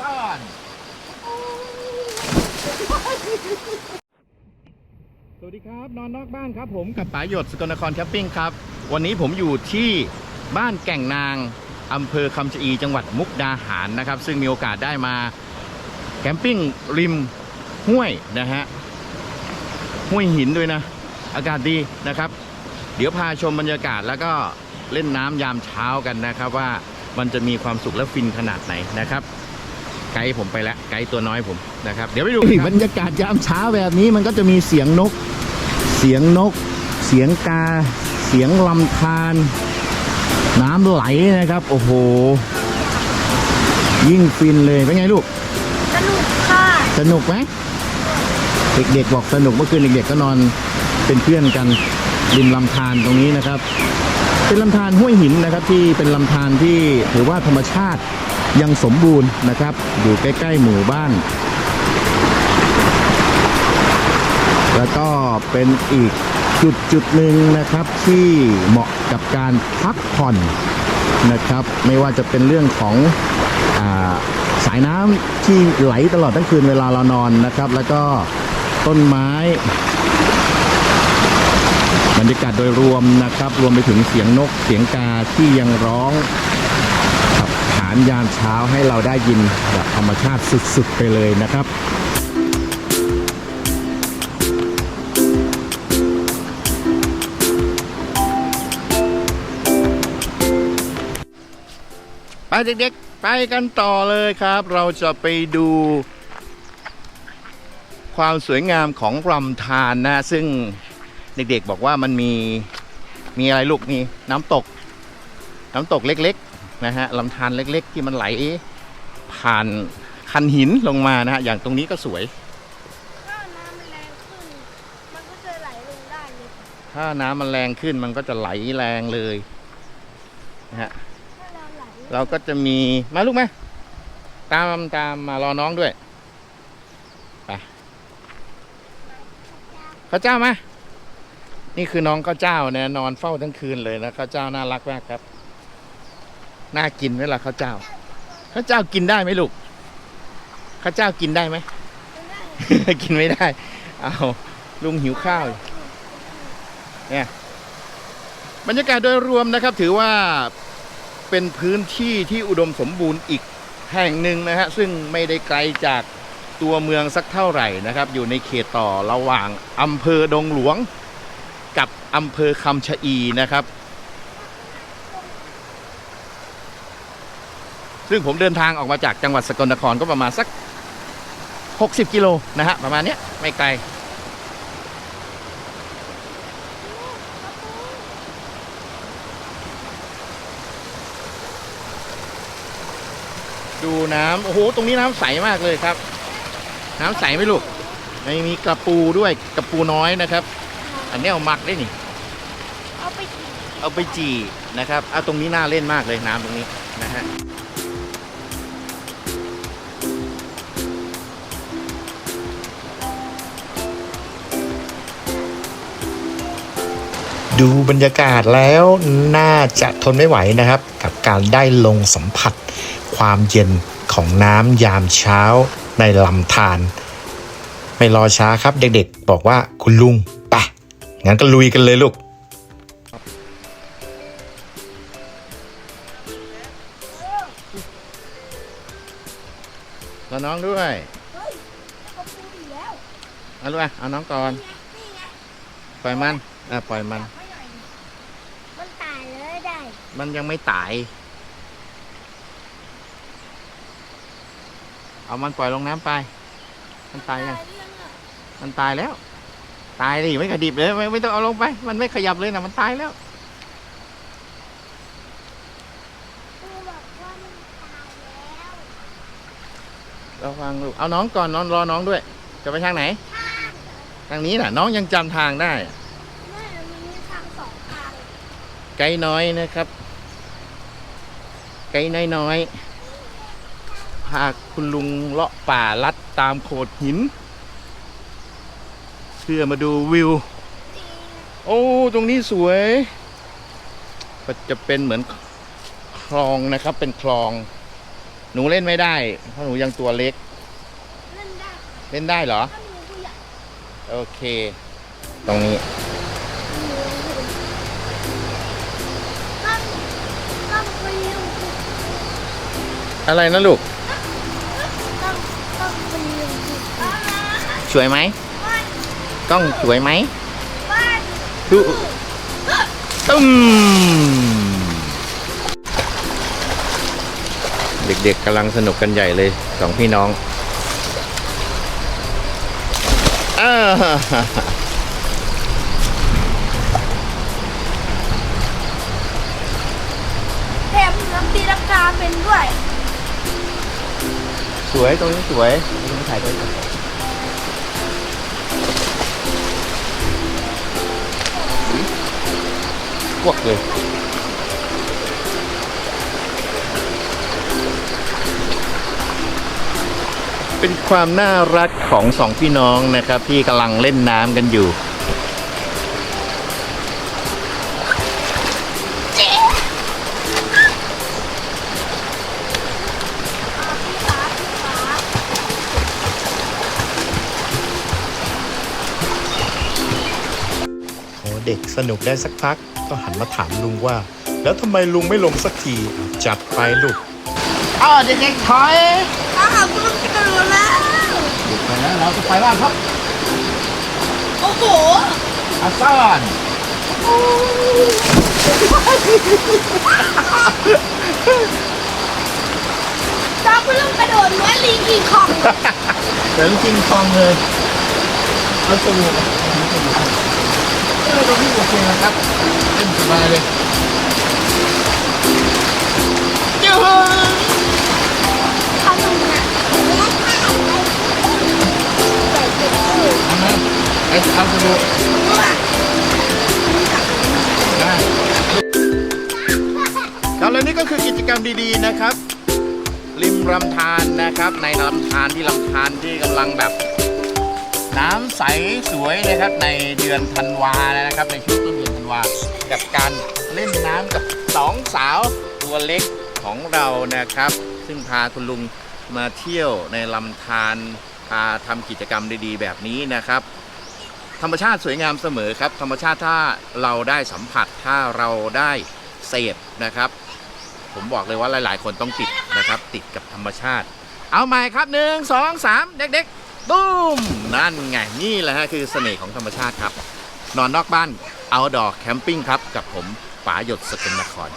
ซ่อนสวัสดีครับนอนนอกบ้านครับผมกับป๋าหยดสกลนครแคมปิ้งครับ วันนี้ผมอยู่ที่บ้านแก่งนางอำเภอคำชะอีจังหวัดมุกดาหารนะครับ ซึ่งมีโอกาสได้มาแคมปิ้งริมห้วยนะฮะห้วยหินด้วยนะ อากาศดีนะครับ เดี๋ยวพาชมบรรยากาศแล้วก็เล่นน้ำยามเช้ากันนะครับว่ามันจะมีความสุขและฟินขนาดไหนนะครับ ไกด์ผมไปแล้วไกด์ตัวน้อยผมนะครับ เดี๋ยวไปดูบรรยากาศยามเช้าแบบนี้มันก็จะมีเสียงนก เสียงนก เสียงกา เสียงลำธารน้ำไหลนะครับ โอ้โห ยิ่งฟินเลยเป็นไงลูก สนุกค่ะ สนุกไหมเด็กๆบอกสนุกเมื่อคืนเด็กๆก็นอนเป็นเพื่อนกันริมลำธารตรงนี้นะครับ เป็นลำธารห้วยหินนะครับที่เป็นลำธารที่ถือว่าธรรมชาติ ยังสมบูรณ์นะครับ อยู่ใกล้ ๆ หมู่บ้าน แล้วก็เป็นอีกจุดจุดหนึ่งนะครับที่เหมาะกับการพักผ่อนนะครับ ไม่ว่าจะเป็นเรื่องของอาสายน้ำที่ไหลตลอดทั้งคืนเวลาเรานอนนะครับ แล้วก็ต้นไม้บรรยากาศโดยรวมนะครับ รวมไปถึงเสียงนกเสียงกาที่ยังร้องานยามเช้าให้เราได้ยินแบบธรรมชาติสุดๆไปเลยนะครับไปเด็กๆ ไปกันต่อเลยครับ เราจะไปดู ความสวยงามของลำธารนะ ซึ่งเด็กๆบอกว่ามันมีมีอะไรลูกมีน้ำตก น้ำตกเล็กๆ นะฮะลำธารเล็ก ๆ ที่มันไหลผ่านคันหินลงมานะฮะอย่างตรงนี้ก็สวย ถ้าน้ำมันแรงขึ้น มันก็จะไหลลงได้เลยถ้าน้ำมันแรงขึ้นมันก็จะไหลแรงเลยนะฮะถ้าเราไหลเราก็จะมีมาลูกมาตามตามมารอน้องด้วยไปข้าวเจ้ามานี่คือน้องข้าวเจ้าเนี่ยนอนเฝ้าทั้งคืนเลยนะข้าวเจ้าน่ารักมากครับ น่ากินไหมล่ะข้าวเจ้าข้าวเจ้ากินได้ไหมลูกข้าวเจ้ากินได้ไหม กินไม่ได้ เอาลุงหิวข้าวอยู่เนี่ยบรรยากาศโดยรวมนะครับถือว่าเป็นพื้นที่ที่อุดมสมบูรณ์อีกแห่งหนึ่งนะฮะซึ่งไม่ได้ไกลจากตัวเมืองสักเท่าไหร่นะครับ อยู่ในเขตต่อระหว่างอำเภอดงหลวงกับอำเภอคำชะอีนะครับ ซึ่งผมเดินทางออกมาจากจังหวัดสกลนครก็ประมาณสัก 60 กิโลนะฮะประมาณเนี้ยไม่ไกล ดูน้ำโอ้โห ตรงนี้น้ำใสมากเลยครับ น้ำใสไหมลูกไม่มีกระปูด้วยกระปูน้อยนะครับ อันนี้เอาหมักได้นี่เอาไปกินเอาไปจี่นะครับเอาตรงนี้น่าเล่นมากเลยน้ำตรงนี้นะฮะ ดูบรรยากาศแล้วน่าจะทนไม่ไหวนะครับ กับการได้ลงสัมผัส ความเย็นของน้ำยามเช้าในลำธารไม่รอช้าครับเด็กๆ บอกว่าคุณลุงไปงั้นก็ลุยกันเลยลูกรอน้องด้วยเฮ้ยเขาพูดอีกแล้วเอาลูกอะเอาน้องก่อนนี่ไงปล่อยมัน อะ ปล่อยมันไม่ไหลมันตายเลยได้ มันยังไม่ตาย เอามันปล่อยลงน้ำไป มันตายยังตายเรื่องอะมันตายแล้ว ตายดิไม่กระดิบเลยไม่ไม่ต้องเอาลงไป มันไม่ขยับเลยนะมันตายแล้วครูบอกว่ามันตายแล้วเราฟังลูก เอาน้องก่อนน้องรอน้องด้วย จะไปทางไหน ทางนี้น่ะ น้องยังจำทางได้แม่มันมีทางสองทางไกด์น้อยนะครับ ไกด์น้อยน้อยๆ พาคุณลุงเลาะป่าลัดตามโขดหิน เพื่อมาดูวิว โอ้ ตรงนี้สวย ก็จะเป็นเหมือนคลองนะครับ เป็นคลอง หนูเล่นไม่ได้ เพราะหนูยังตัวเล็ก เล่นได้ เล่นได้เหรอถ้าหนูผู้ใหญ่โอเค ตรงนี้ อะไรนะลูก ต้องต้องไปเลี้ยงสวยไหมบ้านกล้องสวยไหมบ้านดูตึ้มเด็กๆกำลังสนุกกันใหญ่เลยสองพี่น้องอ้าแถมน้ำตีลังกาเป็นด้วย สวยตรงนี้สวยนี้ถ่ายด้วยกันพวกเลยเป็นความน่ารักของสองพี่น้องนะครับ ที่กำลังเล่นน้ำกันอยู่ เด็กสนุกได้สักพัก ก็หันมาถามลุงว่า แล้วทำไมลุงไม่ลงสักทีจัดไปลูกอ้อเด็กๆถอยอ้าวเพิ่งตื่นแล้วไปแล้วเราจะไปบ้านครับ โอ้โหอาซ่อนตาเพิ่งกระโดดเหมือนลิงกิงคองเดินจริงคลองเลยเอาสมุดเออ ตรงนี้โอเคนะครับเล่นสบายเลยยูฮูทำไงเอามาไอ้เอาสมุดได้ครับและนี่ก็คือกิจกรรมดีๆนะครับ ริมลำธารนะครับ ในลำธารที่ลำธารที่กำลังแบบ น้ำใสสวยนะครับในเดือนธันวานะครับ ในช่วงต้นเดือนธันวากับการเล่นน้ำกับสองสาวตัวเล็กของเรานะครับ ซึ่งพาคุณลุงมาเที่ยวในลำธารพาทำกิจกรรมดีๆ แบบนี้นะครับ ธรรมชาติสวยงามเสมอครับ ธรรมชาติถ้าเราได้สัมผัสถ้าเราได้เสพนะครับ ผมบอกเลยว่าหลาย ๆ คนต้องติดนะครับ ติดกับธรรมชาติ เอาใหม่ครับหนึ่งสองสามเด็ก ๆ ตุ้มนั่นไงนี่แหละฮะคือเสน่ห์ของธรรมชาติครับ นอนนอกบ้าน outdoor camping ครับ กับผมป๋าหยดสกลนคร